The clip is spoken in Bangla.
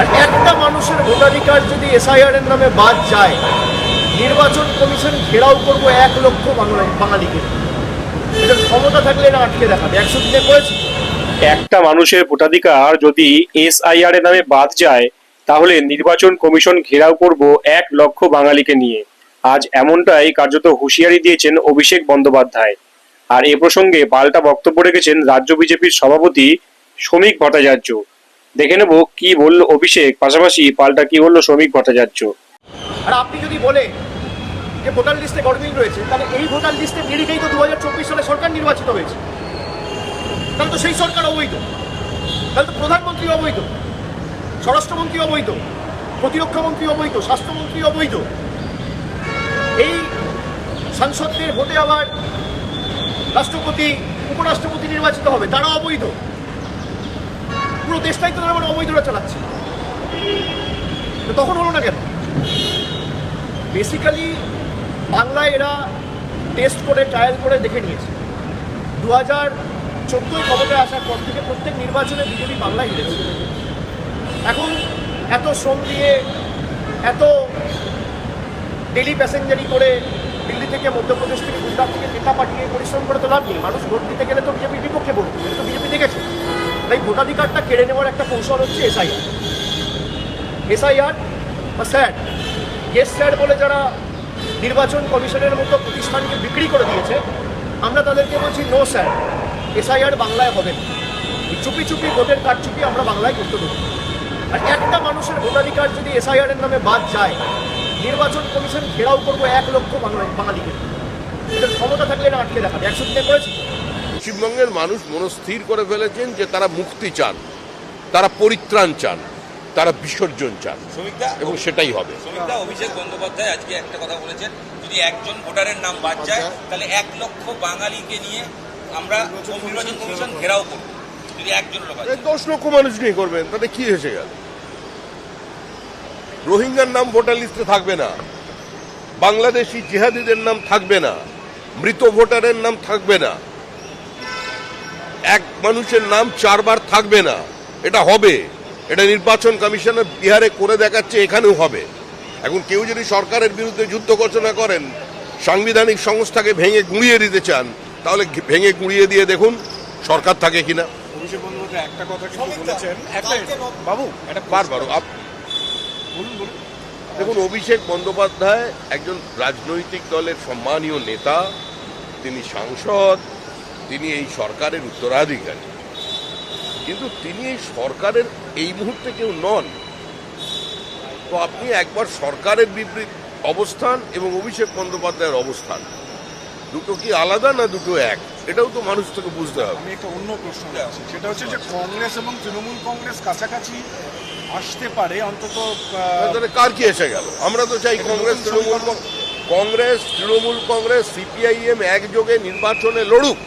আর একটা মানুষের ভোটাধিকার যদি এসআইআর এর নামে বাদ যায়, নির্বাচন কমিশন ঘেরাও করব এক লক্ষ বাঙালিকে। ক্ষমতা থাকলে না আটকে দেখাবে। একশো দিনে করেছে। একটা মানুষের ভোটাধিকার যদি এসআইআর এর নামে বাদ যায়, তাহলে নির্বাচন কমিশন ঘেরাও করব এক লক্ষ বাঙালিকে নিয়ে। আজ এমনটাই কার্যত হুঁশিয়ারি দিয়েছেন অভিষেক বন্দ্যোপাধ্যায়। আর এ প্রসঙ্গে পাল্টা বক্তব্য রেখেছেন রাজ্য বিজেপির সভাপতি শ্রমিক ভট্টাচার্য। দেখে নেব কি বলল অভিষেক, পাশাপাশি পাল্টা কি বলল শ্রমিক ভট্টাচার্য। আর আপনি যদি বলেন যে ভোটার লিস্টে গড়মিল রয়েছে, তাহলে এই ভোটার লিস্টে নিরিখেই তো দু হাজার চব্বিশ সালে সরকার নির্বাচিত হয়েছে। তাহলে তো সেই সরকার অবৈধ। তাহলে তো প্রধানমন্ত্রী অবৈধ স্বরাষ্ট্রমন্ত্রী অবৈধ প্রতিরক্ষামন্ত্রী অবৈধ স্বাস্থ্যমন্ত্রী অবৈধ। এই সাংসদদের ভোটে আবার রাষ্ট্রপতি, উপরাষ্ট্রপতি নির্বাচিত হবে, তারা অবৈধ। পুরো দেশটাই তো তারা মানে অবৈধরা চালাচ্ছে। তখন হলো না কেন? বেসিক্যালি বাংলায় এরা টেস্ট করে ট্রায়াল করে দেখে নিয়েছে। দু হাজার চোদ্দোই খবরে আসার পর থেকে প্রত্যেক নির্বাচনে বিজেপি বাংলায় হেরেছে। এখন এত শ্রম দিয়ে, এত ডেলি প্যাসেঞ্জারি করে দিল্লি থেকে মধ্যপ্রদেশ থেকে গুজরাট থেকে নেতা পাঠিয়ে পরিশ্রম করে তো লাভ নেই। মানুষ ভোট দিতে গেলে তো বিজেপির বিপক্ষে ভোট। তো বিজেপি দেখেছে। তাই ভোটাধিকারটা কেড়ে নেওয়ার একটা কৌশল হচ্ছে এসআইআর এসআইআর বা স্যাট গেস্ট স্যাট বলে যারা নির্বাচন কমিশনের মতো প্রতিষ্ঠানকে বিক্রি করে দিয়েছে, আমরা তাদেরকে বলছি নো স্যার এসআইআর বাংলায় হবে না। চুপি চুপি ভোটের কারচুপি আমরা বাংলায় করতে দেবো। আর একটা মানুষের ভোটাধিকার যদি এসআইআর এর নামে বাদ যায়, নির্বাচন কমিশন ঘেরাও করব এক লক্ষ বাংলা- বাঙালিকে। এদের ক্ষমতা থাকলে না আটকে দেখাবে। একশো দিনে করেছে পশ্চিমবঙ্গের মানুষ মনস্থির করে ফেলেছেন যে তারা মুক্তি চান তারা পরিত্রাণ চান তারা বিসর্জন চান। এবং সেটাই হবে। অভিষেক বন্দ্যোপাধ্যায় আজকে একটা কথা বলেছেন যদি একজন ভোটারের নাম বাদ যায় তাহলে এক লক্ষ বাঙালিকে নিয়ে আমরা নির্বাচন কমিশন ঘেরাও করব যদি একজনের বাদ দশ লক্ষ মানুষ নিয়ে করবেন তাতে কি এসে গেল? রোহিঙ্গার নাম ভোটার লিস্টে থাকবে না বাংলাদেশি জেহাদিদের নাম থাকবে না মৃত ভোটারের নাম থাকবে না। এক মানুষের নাম চারবার থাকবে না। এটা হবে। এটা নির্বাচন কমিশনের বিহারে করে দেখাচ্ছে এখানেও হবে। এখন কেউ যদি সরকারের বিরুদ্ধে যুদ্ধ ঘোষণা করেন সাংবিধানিক সংস্থাকে ভেঙে গুঁড়িয়ে দিতে চান তাহলে ভেঙে গুঁড়িয়ে দিয়ে দেখুন সরকার থাকে কিনা। অভিষেক একটা কথা বলেছেন। বাবু বারবার আপ- বলুন বলুন। দেখুন অভিষেক বন্দ্যোপাধ্যায় একজন রাজনৈতিক দলের সম্মানীয় নেতা তিনি সাংসদ তিনি এই সরকারের উত্তরাধিকারী। কিন্তু তিনি এই সরকারের এই মুহূর্তে কেউ নন। তো আপনি একবার সরকারের বিপরীত অবস্থান এবং অভিষেক বন্দ্যোপাধ্যায়ের অবস্থান দুটো কি আলাদা না দুটো এক? এটাও তো মানুষ থেকে বুঝতে হবে। আমি একটা অন্য প্রশ্ন রাখছি সেটা হচ্ছে যে কংগ্রেস এবং তৃণমূল কংগ্রেস কাছাকাছি আসতে পারে অন্তত তাহলে কার কি এসে গেল? আমরা তো চাই Congress. Trinamool Congress Trinamool Congress CPIM একযোগে নির্বাচনে লড়ুক।